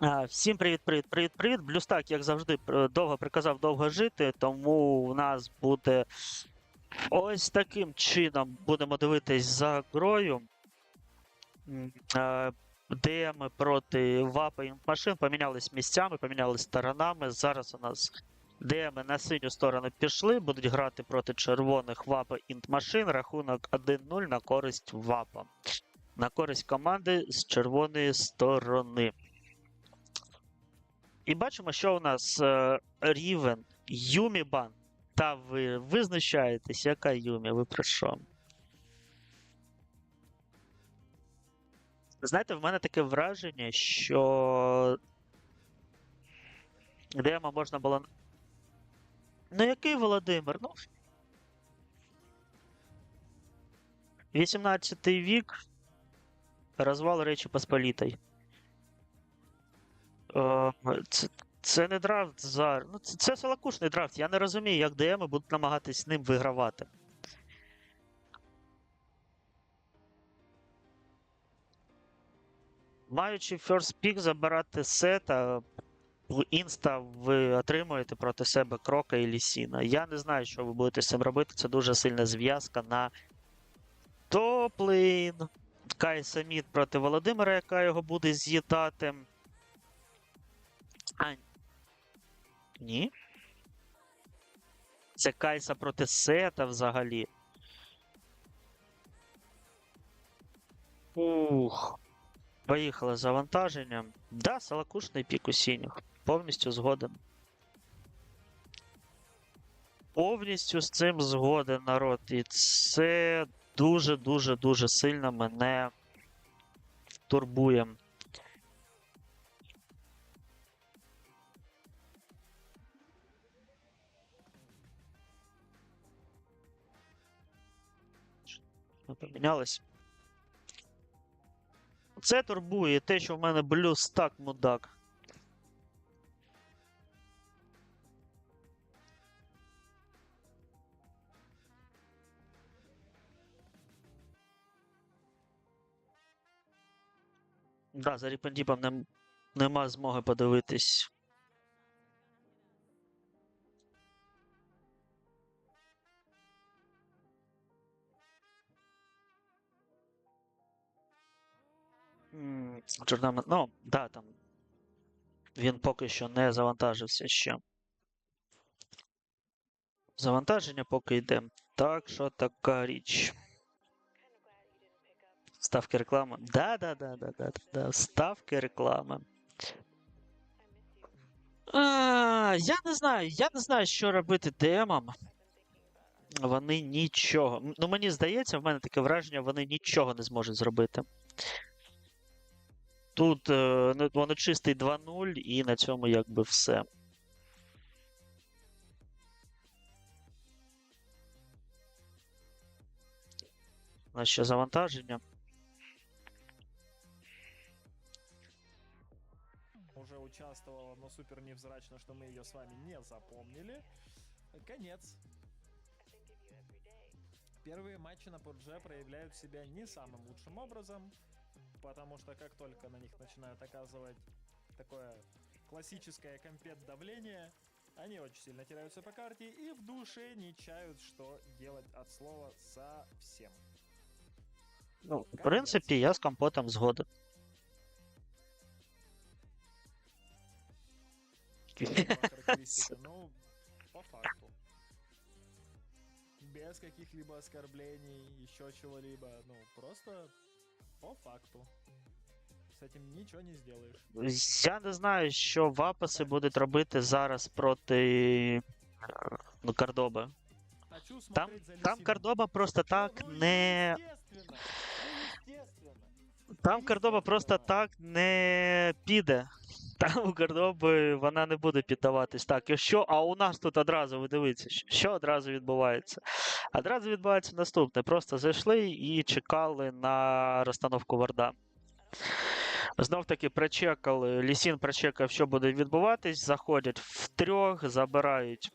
Всім привіт, привіт, привіт, привіт. Блюстак, як завжди, довго приказав довго жити, тому у нас буде ось таким чином будемо дивитись за грою. Де ми проти ВАПа і машин помінялись місцями, помінялись сторонами. Зараз у нас де ми на синю сторону пішли, будуть грати проти червоних ВАПа інт машин. Рахунок 1-0 на користь ВАПа. На користь команди з червоної сторони. І бачимо, що у нас е, рівень Юмібан. Та ви визначаєтесь, яка Юмі, ви про що? Знаєте, в мене таке враження, що демо можна було. Ну, який Володимир? Ну. 18 вік. Розвал Речі Посполітої. Е, Це, це не драфт за. Ну, це, це салакушний драфт. Я не розумію, як ДМи будуть намагатись ним вигравати. Маючи first pick забирати сета, інста ви отримуєте проти себе Крока і Лісіна. Я не знаю, що ви будете з цим робити. Це дуже сильна зв'язка на топлейн. Кай Саміт проти Володимира, яка його буде з'їдати. А, ні. Це Кайса проти Сета взагалі. Ух. Поїхали з завантаженням. Да, салакушний пік у синіх. Повністю згоден. Повністю з цим згоден народ. І це дуже-дуже дуже сильно мене турбує. Помінялись. Це турбує те, що в мене блюз так мудак. Да, за Ріпендіпом не, нема змоги подивитись. Джордан, ну, да, там. Він поки що не завантажився ще. Завантаження поки йде. Так, що така річ. Ставки реклами. Да, да, да, да, да, да. Ставки реклами. А, я не знаю, я не знаю, що робити демам. Вони нічого. Ну, мені здається, в мене таке враження, вони нічого не зможуть зробити. Тут ну, воно чистий 2-0, і на цьому якби все. У нас ще завантаження. уже участвовала, но супер невзрачно, что мы ее с вами не запомнили. Конец. Первые матчи на Пурже проявляют себя не самым лучшим образом, потому что как только на них начинают оказывать такое классическое компет давление, они очень сильно теряются по карте и в душе не чают, что делать от слова совсем. Ну, в принципі, я з компотом згоден. Характеристика, ну, по факту. Без каких-либо оскорблений, еще чего-либо. Ну, просто по факту. З этим нічого не зробиш. Я не знаю, що вапаси будуть робити зараз проти ну, Кардоби. Хочу Там, там Кордоба Кардоба просто так Ну, не. ну. Там Кардоба просто так не піде. Там у Кардоби вона не буде піддаватись. Так, і що? А у нас тут одразу, ви дивіться, що- одразу відбувається? Одразу відбувається наступне. Просто зайшли і чекали на розстановку варда. Знов таки прочекали, Лісін прочекав, що буде відбуватись. Заходять в трьох, забирають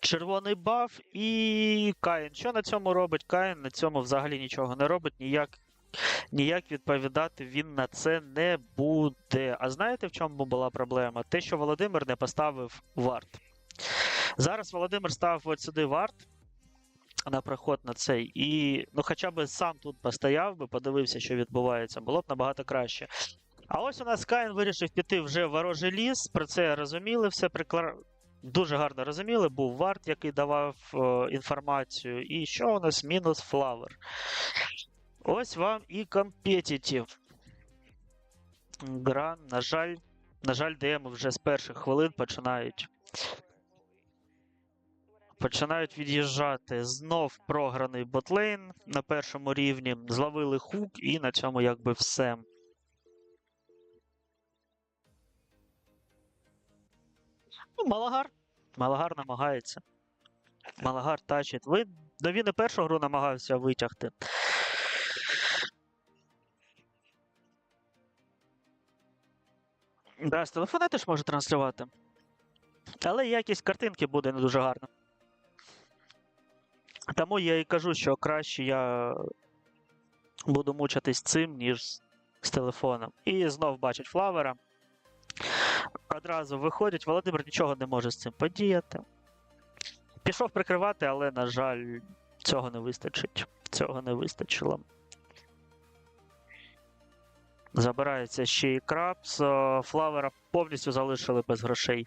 червоний баф і Каїн. Що на цьому робить Каїн? На цьому взагалі нічого не робить, ніяк ніяк відповідати він на це не буде. А знаєте, в чому була проблема? Те, що Володимир не поставив варт. Зараз Володимир ставив от сюди варт на проход на цей, і ну, хоча б сам тут постояв би, подивився, що відбувається, було б набагато краще. А ось у нас Каїн вирішив піти вже в ворожий ліс. Про це розуміли, все прикла... дуже гарно розуміли. Був варт, який давав е, інформацію. І що у нас мінус флавер. Ось вам і компетітів. Гра, на жаль, на жаль, ДМ вже з перших хвилин починають. Починають від'їжджати. Знов програний ботлейн на першому рівні. Зловили хук, і на цьому якби все. Ну, Малагар. Малагар намагається. Малагар тачить. Ви... Ну, він і першу гру намагався витягти. Да, з телефона теж може транслювати. Але якість картинки буде не дуже гарна. Тому я і кажу, що краще я буду мучитись цим, ніж з телефоном. І знов бачить флавера. Одразу виходять, Володимир нічого не може з цим подіяти. Пішов прикривати, але, на жаль, цього не вистачить. Цього не вистачило. Забирається ще і крабс. е, Флавера повністю залишили без грошей.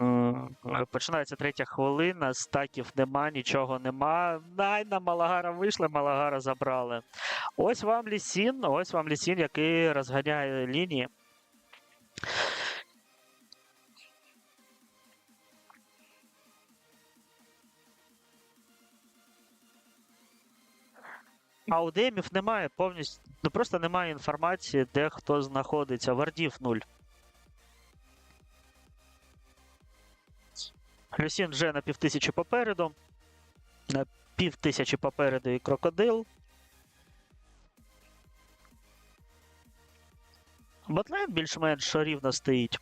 Е, Починається третя хвилина, стаків нема, нічого нема. Най на Малагара вийшли, Малагара забрали. Ось вам Лісін, ось вам Лісін, який розганяє лінії. А у демів немає повністю. Ну просто немає інформації, де хто знаходиться. Вардів нуль. Люсін вже на півтисячі попереду. На півтисячі попереду і крокодил. Ботлайн більш-менш рівно стоїть.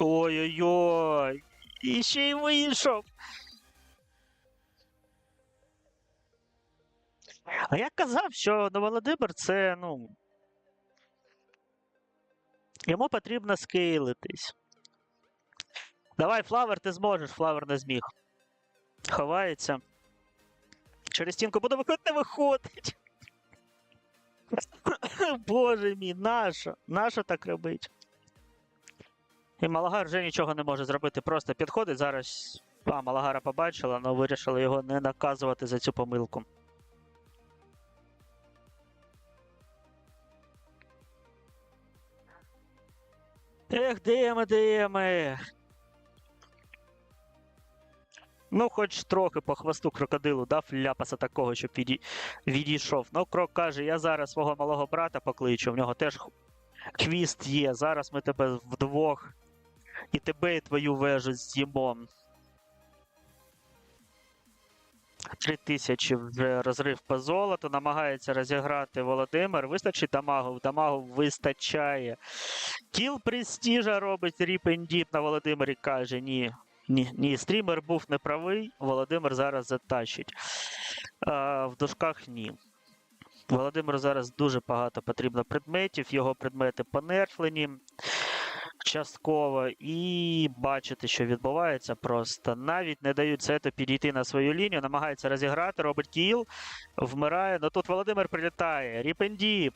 Ой-ой-ой! І ще й вийшов. А я казав, що ну, Володимир це, ну. Йому потрібно скейлитись. Давай, Флавер, ти зможеш, Флавер не зміг. Ховається. Через стінку буде виходити, не виходить. Боже мій, нащо? Нащо так робить? І Малагар вже нічого не може зробити. Просто підходить зараз. А, Малагара побачила, але вирішили його не наказувати за цю помилку. Ех, деми, деми. Ну, хоч трохи по хвосту крокодилу дав ляпаса такого, щоб відій... відійшов. Ну, крок каже: я зараз свого малого брата покличу, в нього теж хвіст є. Зараз ми тебе вдвох і тебе і твою вежу з'їмо. Три тисячі вже розрив по золоту. Намагається розіграти Володимир. Вистачить дамагу. Дамагу вистачає. Кіл престижа робить ріпендіп на Володимирі. Каже: ні. Ні, ні, стрімер був неправий. Володимир зараз затащить. А, в дужках ні. Володимиру зараз дуже багато потрібно предметів. Його предмети понерфлені частково. І бачите, що відбувається просто. Навіть не дають сету підійти на свою лінію, намагається розіграти, робить кіл, вмирає. Ну тут Володимир прилітає. Ріпендіп.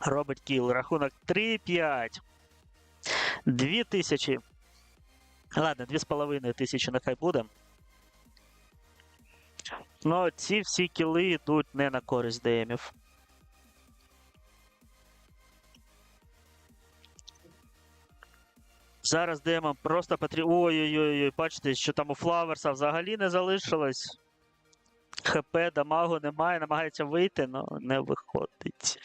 Робить кіл. Рахунок 3-5. 2 тисячі. Ладно, 2,5 тисячі нехай буде. Ну, ці всі кіли йдуть не на користь ДМів. Зараз ДМам просто потрібно. Ой-ой-ой, бачите, що там у Флаверса взагалі не залишилось. ХП, дамагу немає, намагається вийти, але не виходить.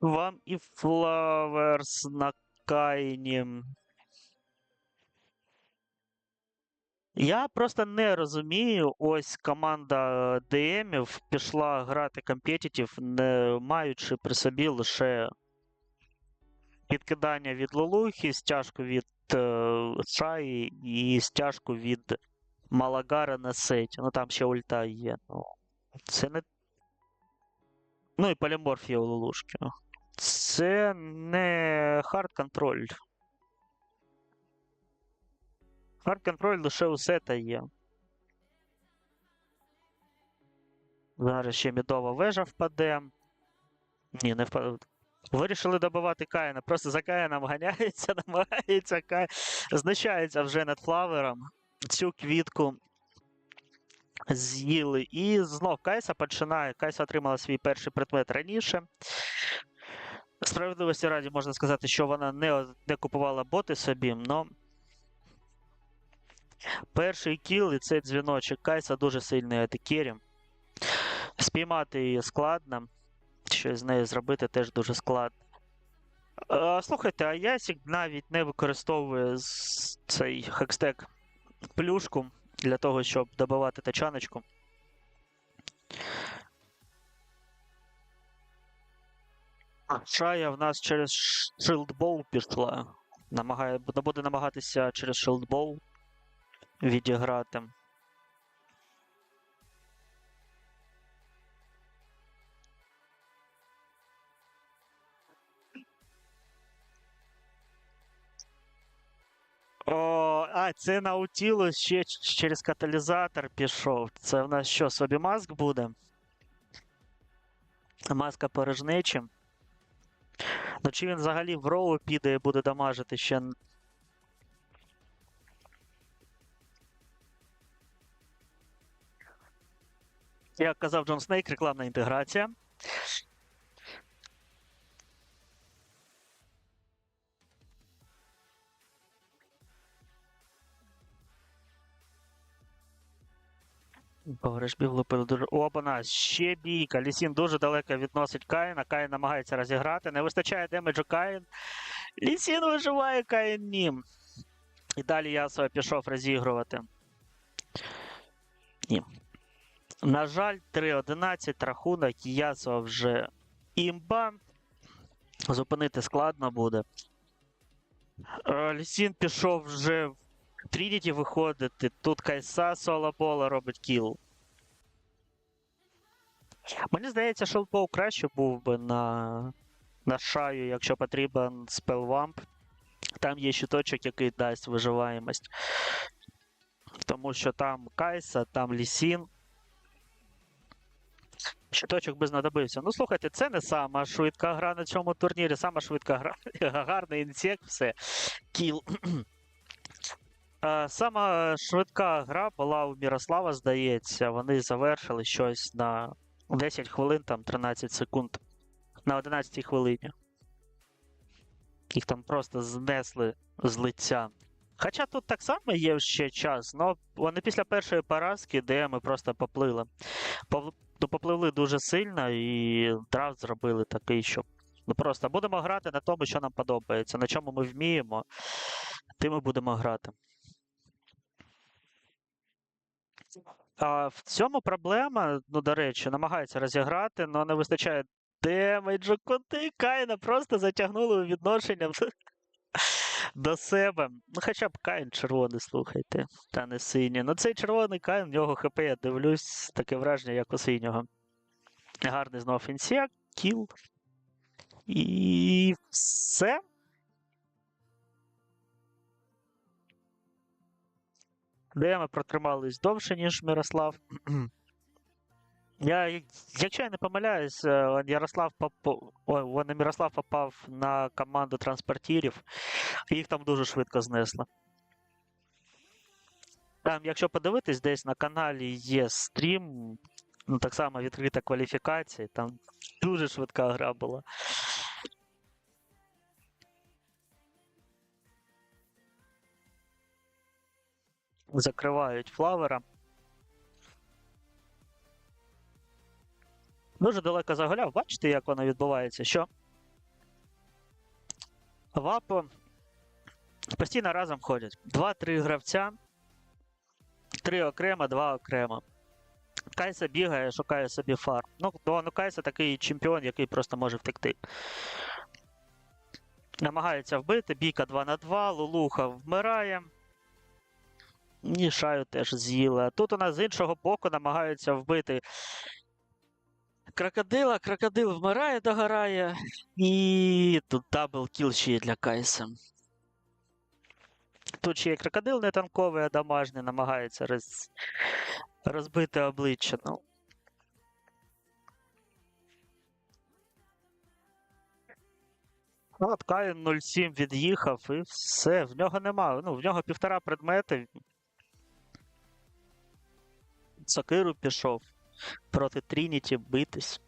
Вам і Флаверс на Кайні. Я просто не розумію, ось команда ДМів пішла грати компетитів, не маючи при собі лише підкидання від Лулухи, стяжку від е, Шаї і стяжку від Малагара на сеті. Ну там ще ульта є. Ну, це не. Ну і поліморф є у Лулушки. Це не хард контроль. Хард контроль лише у сета є. Зараз ще мідова вежа впаде. Ні, не впаде. Вирішили добивати Каїна. Просто за Каїном ганяється, намагається Кай. Знущається вже над флавером. Цю квітку з'їли. І знов Кайса починає. Кайса отримала свій перший предмет раніше. Справедливості раді можна сказати, що вона не, не купувала боти собі, але перший кіл і цей дзвіночок Кайса дуже сильний атакері. Спіймати її складно. Щось з нею зробити теж дуже складно. Е, слухайте, а Ясік навіть не використовує цей хекстек плюшку для того, щоб добивати тачаночку. Шая в нас через шилдбол пішла. Намагає, буде намагатися через шилдбол відіграти. О, а, це Наутілус ще через каталізатор пішов. Це в нас що, собі маск буде? Маска порожнечі. Ну чи він взагалі в роу піде і буде дамажити ще. Як казав Джон Снейк, рекламна інтеграція. Погреш влупили дуже. Обана, ще бійка. Лісін дуже далеко відносить Каїна. Каїн намагається розіграти. Не вистачає демеджу Каїн. Лісін виживає, Каїн ні. І далі Ясо пішов розігрувати. Ні. На жаль, 3-11 рахунок. Ясо вже імба. Зупинити складно буде. Е, Лісін пішов вже в Трініті виходити. Тут Кайса соло-бола робить кіл. Мені здається, Шелпоу краще був би на, на шаю, якщо потрібен спелвамп. Там є щиточок, який дасть виживаємость. Тому що там Кайса, там Лісін. Щиточок би знадобився. Ну, слухайте, це не сама швидка гра на цьому турнірі, сама швидка гра. Гарний інсект, все. Кіл. Е, Сама швидка гра була у Мірослава, здається. Вони завершили щось на 10 хвилин, там 13 секунд. На 11 хвилині. Їх там просто знесли з лиця. Хоча тут так само є ще час, але вони після першої поразки, де ми просто поплили. Ну, Попливли дуже сильно і драфт зробили такий, що ну просто будемо грати на тому, що нам подобається, на чому ми вміємо, тим ми будемо грати. А в цьому проблема, ну, до речі, намагаються розіграти, але не вистачає демеджу. Куди Кайна просто затягнули у відношення до себе. Ну, хоча б Кайн червоний, слухайте, та не синій. Ну, цей червоний Кайн, в нього ХП, я дивлюсь, таке враження, як у синього. Гарний знов інсект, кіл. І все. Де ми протримались довше, ніж Мирослав. Я, як- якщо я не помиляюсь, е, Ярослав попав, вон Мирослав попав на команду транспортірів, їх там дуже швидко знесло. Там, якщо подивитись, десь на каналі є стрім, ну так само відкрита кваліфікація, там дуже швидка гра була. Закривають флавера. Дуже далеко загуляв. Бачите, як воно відбувається? Що ВАП постійно разом ходять. Два-три гравця, три окремо, два окремо. Кайса бігає, шукає собі фарм. Ну, ну Кайса такий чемпіон, який просто може втекти. Намагається вбити, бійка 2 на 2, Лулуха вмирає. І шаю теж з'їли. А тут у нас з іншого боку намагаються вбити крокодила. Крокодил вмирає, догорає. І тут дабл кіл ще є для Кайса. Тут ще є крокодил не танковий, а дамажний, намагається роз... розбити обличчя. Ну. От Каїн 0,7 від'їхав і все. В нього нема. Ну, в нього півтора предмети. Сокиру пішов проти Трініті битись.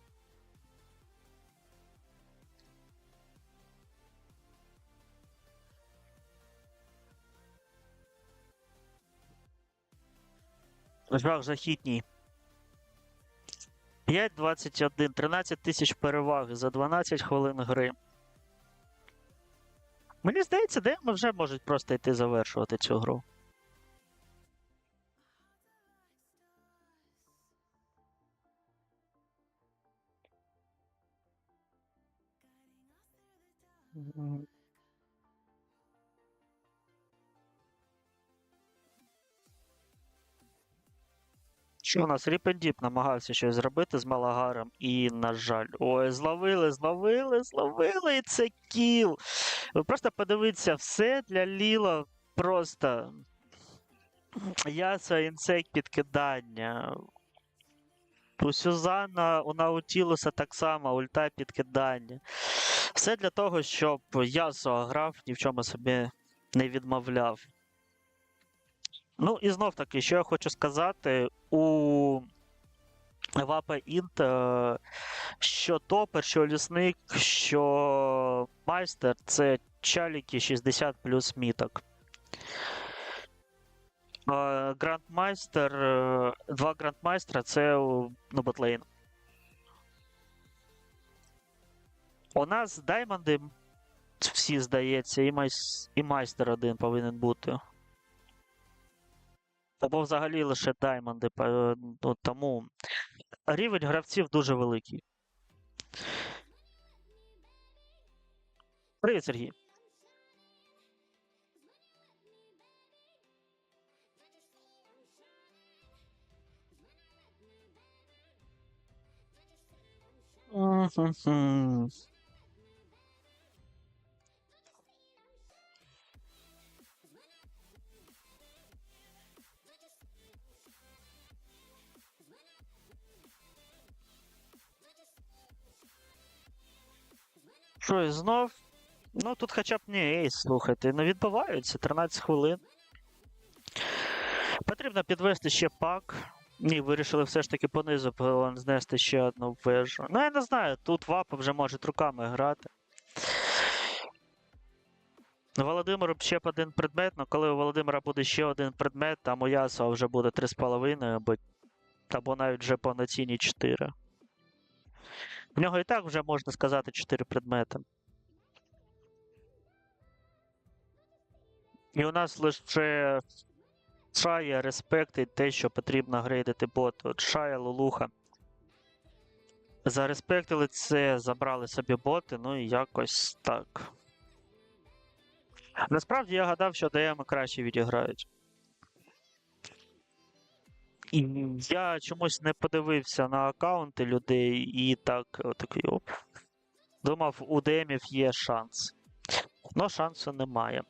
Жах жахітній. 5-21, 13 тисяч переваги за 12 хвилин гри. Мені здається, де ми вже можуть просто йти завершувати цю гру. Що у нас Ріпендіп намагався щось зробити з Малагаром, і, на жаль, ой, зловили, зловили, зловили, і це кіл. Ви просто подивіться, все для Ліла просто. Яса, інсек, підкидання. У Сюзанна, у Наутілуса так само, ульта підкидання. Все для того, щоб Ясо грав, ні в чому собі не відмовляв. Ну і знов таки, що я хочу сказати, у Вапа Інт, е, що топер, що лісник, що майстер це чаліки 60 плюс міток. Е, Грандмайстер, е, два грандмайстера це ну, ботлейн. У нас даймонди всі, здається, і майстер один повинен бути. Або взагалі лише даймонди. па- Ну, тому рівень гравців дуже великий. Привіт, Сергій. Мгм. Що, і знов? Ну тут хоча б не ейс, слухайте. Ну відбуваються 13 хвилин. Потрібно підвести ще пак. Ні, вирішили все ж таки понизу знести ще одну вежу. Ну, я не знаю, тут вапа вже може руками грати. Володимиру ще б один предмет, але коли у Володимира буде ще один предмет, там у Ясова вже буде 3,5 або, або навіть вже повноцінні 4. В нього і так вже можна сказати 4 предмети. І у нас лише Шая, респект і те, що потрібно грейдити бот. От Шая, Лулуха. Зареспектили це, забрали собі боти, ну і якось так. Насправді я гадав, що ДМ краще відіграють. І я чомусь не подивився на аккаунти людей і так такий оп. Думав, у ДМів є шанс. Но шансу немає.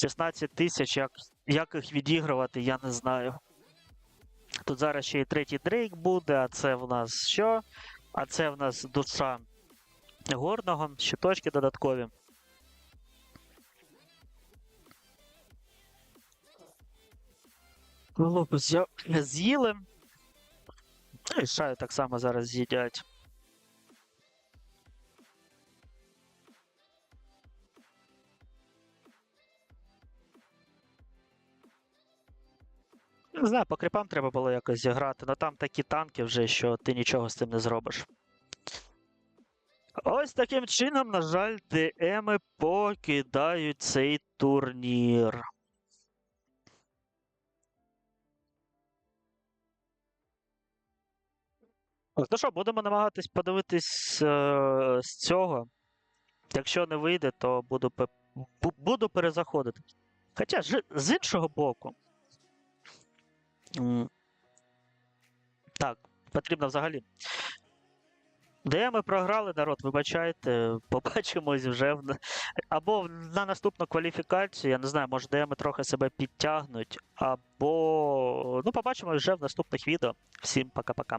Шістнадцять тисяч, як, як їх відігрувати, я не знаю. Тут зараз ще і третій дрейк буде, а це в нас що? А це в нас душа горного, щиточки додаткові. З'я- з'їли. Ну і шаю так само зараз з'їдять. Не знаю, по кріпам треба було якось зіграти, але там такі танки вже, що ти нічого з цим не зробиш. Ось таким чином, на жаль, ДМи покидають цей турнір. Ну що, будемо намагатись подивитись е, з цього. Якщо не вийде, то буду, буду перезаходити. Хоча з іншого боку. Так, потрібно взагалі. Де ми програли, народ, вибачайте, побачимось вже в... або на наступну кваліфікацію, я не знаю, може ДМи трохи себе підтягнуть, або. Ну, побачимось вже в наступних відео. Всім пока-пока.